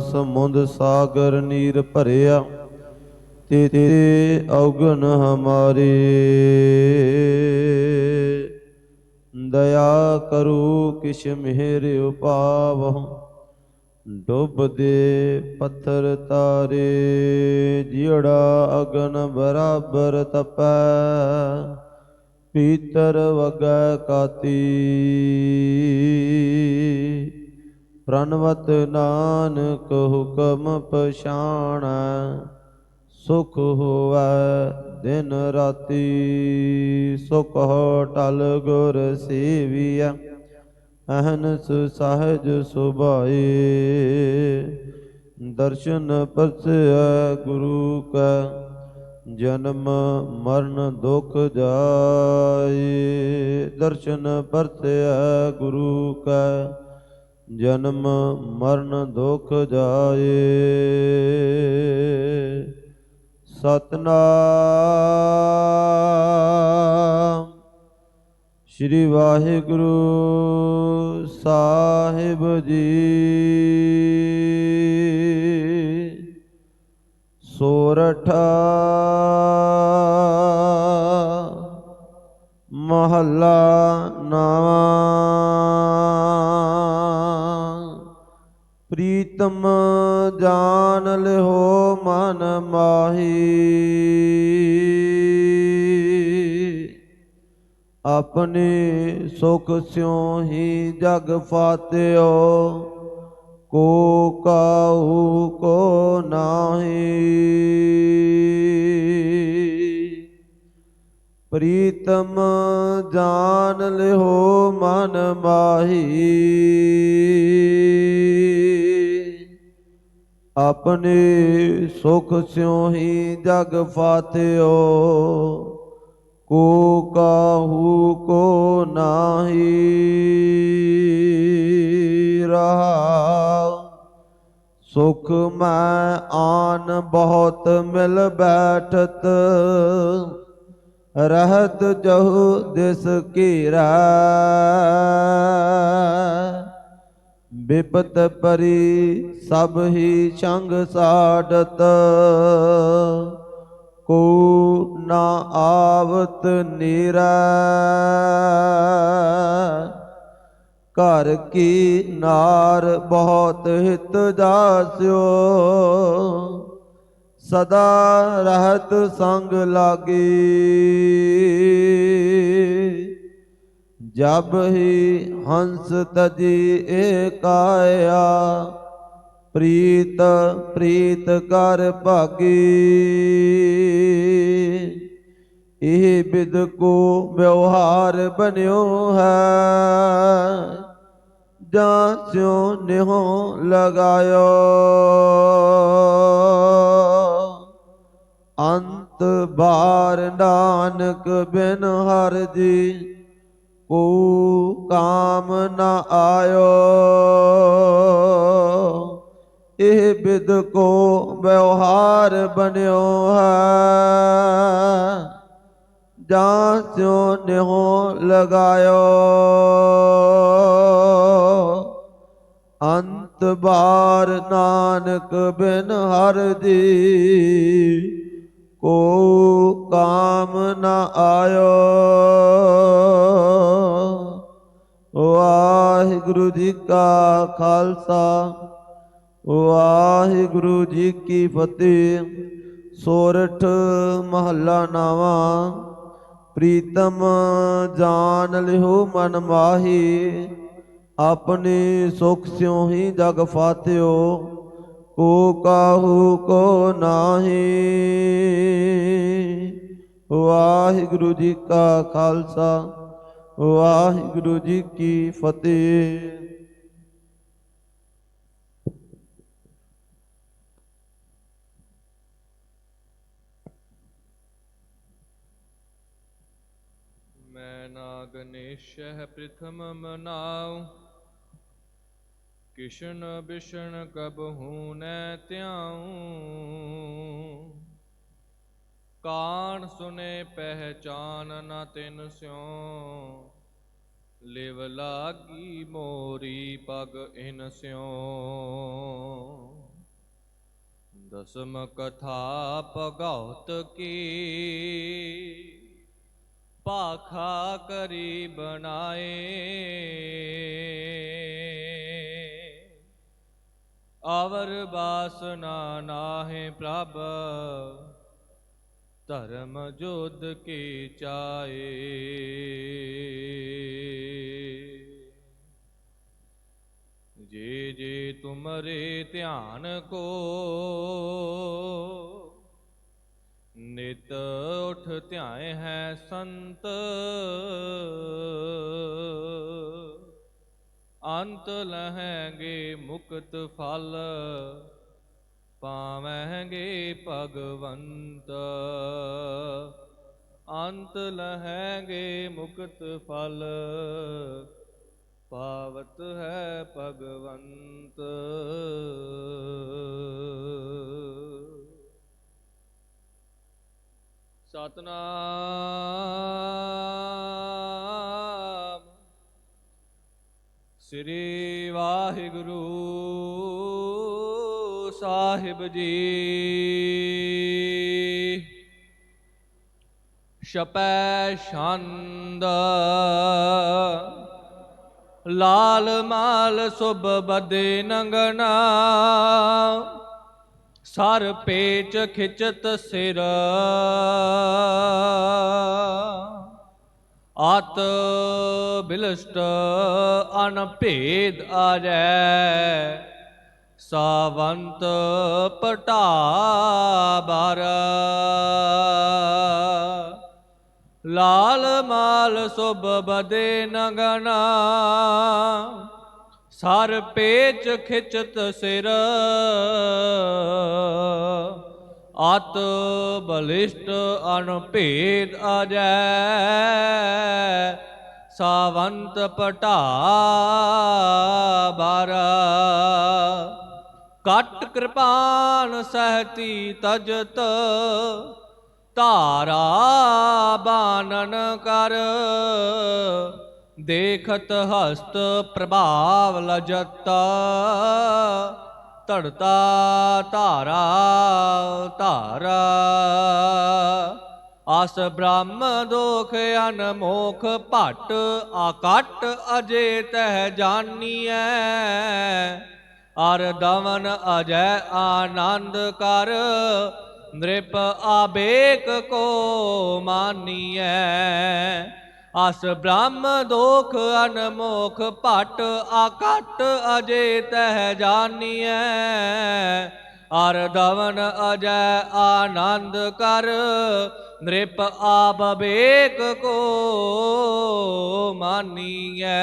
ਸਮੁੰਦ ਸਾਗਰ ਨੀਰ ਭਰਿਆ, ਤੇ ਤੇਰੇ ਔਗਣ ਹਮਾਰੇ। ਦਇਆ ਕਰੂ ਕਿਛ ਮਿਹਰ ਉਪਾਵਹੁ, ਡੁੱਬਦੇ ਪੱਥਰ ਤਾਰੇ। ਜਿਹੜਾ ਅਗਨ ਬਰਾਬਰ ਤਪੈ, ਪੀਤਰ ਵਗੈ ਕਾਤੀ। ਪ੍ਰਣਵਤ ਨਾਨਕ ਹੁਕਮ ਪਛਾਣ, ਸੁਖ ਹੋਵੈ ਦਿਨ ਰਾਤੀ। ਸੁਖ ਟਲ ਗੁਰ ਸੇਵੀਐ, ਅਹਨਸ ਸਹਜ ਸੁਭਾਏ ਦਰਸ਼ਨ ਪਰਸੈ ਗੁਰੂ ਕੈ, ਜਨਮ ਮਰਨ ਦੁਖ ਜਾਏ ਦਰਸ਼ਨ ਪਰਸੈ ਗੁਰੂ ਕੈ ਜਨਮ ਮਰਨ ਦੁਖ ਜਾਏ। ਸਤਨਾਮ। ਸ੍ਰੀ ਵਾਹਿਗੁਰੂ ਸਾਹਿਬ ਜੀ। ਸੋਰਠ। ਮਹੱਲਾ ਨਾਵਾ। ਪ੍ਰੀਤਮ ਜਾਣ ਲਿਓ ਮਨ ਮਾਹੀ। ਆਪਣੇ ਸੁਖ ਸਿਉ ਹੀ ਜਗ ਫਾਤਿਓ, ਕੋ ਕਾਹੂ ਕੋ ਨਾਹੀ। ਪ੍ਰੀਤਮ ਜਾਣ ਲਿਓ ਮਨ ਮਾਹੀ। ਆਪਣੇ ਸੁਖ ਸਿਉ ਹੀ ਜਗ ਫਾਤਿਓ ਕੋ ਕਾਹੂ ਕੋ ਨਾਹੀ ਰਹਾ ਸੁਖ ਮੈਂ ਆਨ ਬਹੁਤ ਮਿਲ ਬੈਠਤ, ਰਹਤ ਜਹੁ ਦਿਸ ਘੇਰਾ। ਬਿਪਤ ਪਰੀ ਸਭ ਹੀ ਸੰਗ ਸਾੜਤ ਕੋ ਨਾ ਆਵਤ ਨੀਰਾ। ਘਰ ਕੀ ਨਾਰ ਬਹੁਤ ਹਿਤ ਜਾਸਿਓ। ਸਦਾ ਰਹਤ ਸੰਗ ਲਾਗੀ। ਜਬ ਹੀ ਹੰਸ ਤਜੀ ਏਕਾਇਆ, ਪ੍ਰੀਤ ਪ੍ਰੀਤ ਕਰ ਭਾਗੀ। ਇਹ ਬਿਦ ਕੋ ਵਿਵਹਾਰ ਬਨਿਓ ਹੈ, ਜਾਂ ਸਿਉ ਨਿਹੋ ਲਗਾਇਓ। ਅੰਤ ਬਾਰ ਨਾਨਕ ਬਿਨ ਹਰ ਜੀ ਕੋ ਕਾਮ ਨਾ ਆਇਓ। ਇਹ ਬਿਦ ਕੋ ਵਿਵਹਾਰ ਬਣਿਓ ਹੈ। ਜਾਂ ਸਿਉ ਨਿਹੋ ਲਗਾਇਓ। ਅੰਤ ਬਾਰ ਨਾਨਕ ਬਿਨ ਹਰ ਦੀ ਕੋ ਕਾਮ ਨ ਆਇਓ। ਵਾਹਿਗੁਰੂ ਜੀ ਕਾ ਖਾਲਸਾ, ਵਾਹਿਗੁਰੂ ਜੀ ਕੀ ਫਤਿਹ। ਸੋਰਠ ਮਹੱਲਾ ਨਾਵਾ, ਪ੍ਰੀਤਮ ਜਾਣ ਲਿਓ ਮਨ ਮਾਹੀ, ਆਪਣੇ ਸੁਖ ਸਿਉ ਹੀ ਜਗ ਫਾਤਿਓ, ਕੋ ਕਾਹੂ ਕੋ ਨਾਹੀ। ਵਾਹਿਗੁਰੂ ਜੀ ਕਾ ਖਾਲਸਾ ਵਾਹਿਗੁਰੂ ਜੀ ਕੀ ਫਤਿਹ। ਮੈਂ ਨਾ ਗਣੇਸ਼ਹ ਪ੍ਰਥਮ ਮਨਾਉ। ਕਿਸ਼ਨ ਬਿਸ਼ਨ ਕਬਹੂ ਨੈ ਧਿਆਉ। ਕਾਣ ਸੁਨੇ ਪਹਿਚਾਨ ਨ ਤਿਨ ਸਿਉ। ਲਿਵ ਲਾਗੀ ਮੋਰੀ ਪਗ ਇਨ ਸਿਉ। ਦਸਮ ਕਥਾ ਭਗਉਤ ਕੀ। ਪਾਖਾ ਕਰੀ ਬਣਾਏ। ਅਵਰ ਬਾਸਨਾ ਨਾਹੇ ਪ੍ਰਭ। ਧਰਮ ਜੋਧ ਕੀ ਚਾਏ? ਜੇ ਜੇ ਤੁਮਰੇ ਧਿਆਨ ਕੋ, ਨਿਤ ਉਠ ਧਿਆਏ ਹੈ ਸੰਤ, ਅੰਤ ਲਹੈਗੇ ਮੁਕਤ ਫਲ। ਪਾਵਹਿਗੇ ਭਗਵੰਤ ਅੰਤ ਲਹੈਗੇ ਮੁਕਤ ਫਲ ਪਾਵਤ ਹੈ ਭਗਵੰਤ। ਸਤਨਾਮ ਸ੍ਰੀ ਵਾਹਿਗੁਰੂ। ਸਾਹਿਬ ਜੀ। ਛਪੈ ਛੰਦ, ਲਾਲ ਮਾਲ ਸੁਭ ਬਦੇ ਨੰਗਣਾ, ਸਰ ਪੇਚ ਖਿਚਤ ਸਿਰ। ਆਤ ਬਿਲਸਟ ਅਨਭੇਦ ਆਜੈ ਸਾਵੰਤ ਪਟਾ ਬਾਰ ਲਾਲ ਮਾਲ ਸੁਭ ਬਦੇ ਨਗਨਾ। ਸਰ ਪੇਚ ਖਿਚਤ ਸਿਰ। ਆਤ ਬਲਿਸ਼ਟ ਅਨਭੇਦ ਅਜੈ। ਸਾਵੰਤ ਪਟਾ ਬਾਰਾ ਕਟ ਕਿਰਪਾਨ ਸਹਤੀ ਤਜਤ, ਧਾਰਾ ਬਾਨਨ ਕਰ। ਦੇਖਤ ਹਸਤ ਪ੍ਰਭਾਵ ਲਜਤ, ਧੜਤਾ ਧਾਰਾ ਧਾਰਾ। ਅਸ ਬ੍ਰਹਮ ਦੋਖ ਅਨਮੋਖ ਭਟ, ਆਕਟ ਅਜੇ ਤਹ ਜਾਨੀਐ। ਅਰ ਦਮਨ ਅਜੈ ਆਨੰਦ ਕਰ, ਨ੍ਰਿਪ ਆਬੇਕ ਕੋ ਮਾਨੀਐ। ਅਸ ਬ੍ਰਹਮ ਦੋਖ ਅਨਮੋਖ ਭਟ, ਆਕਟ ਅਜੇ ਤਹ ਜਾਨੀਐ। ਅਰ ਦਵਨ ਅਜੈ ਆਨੰਦ ਕਰ, ਨ੍ਰਿਪ ਆਪ ਬੇਕ ਕੋ ਮਾਨੀਐ।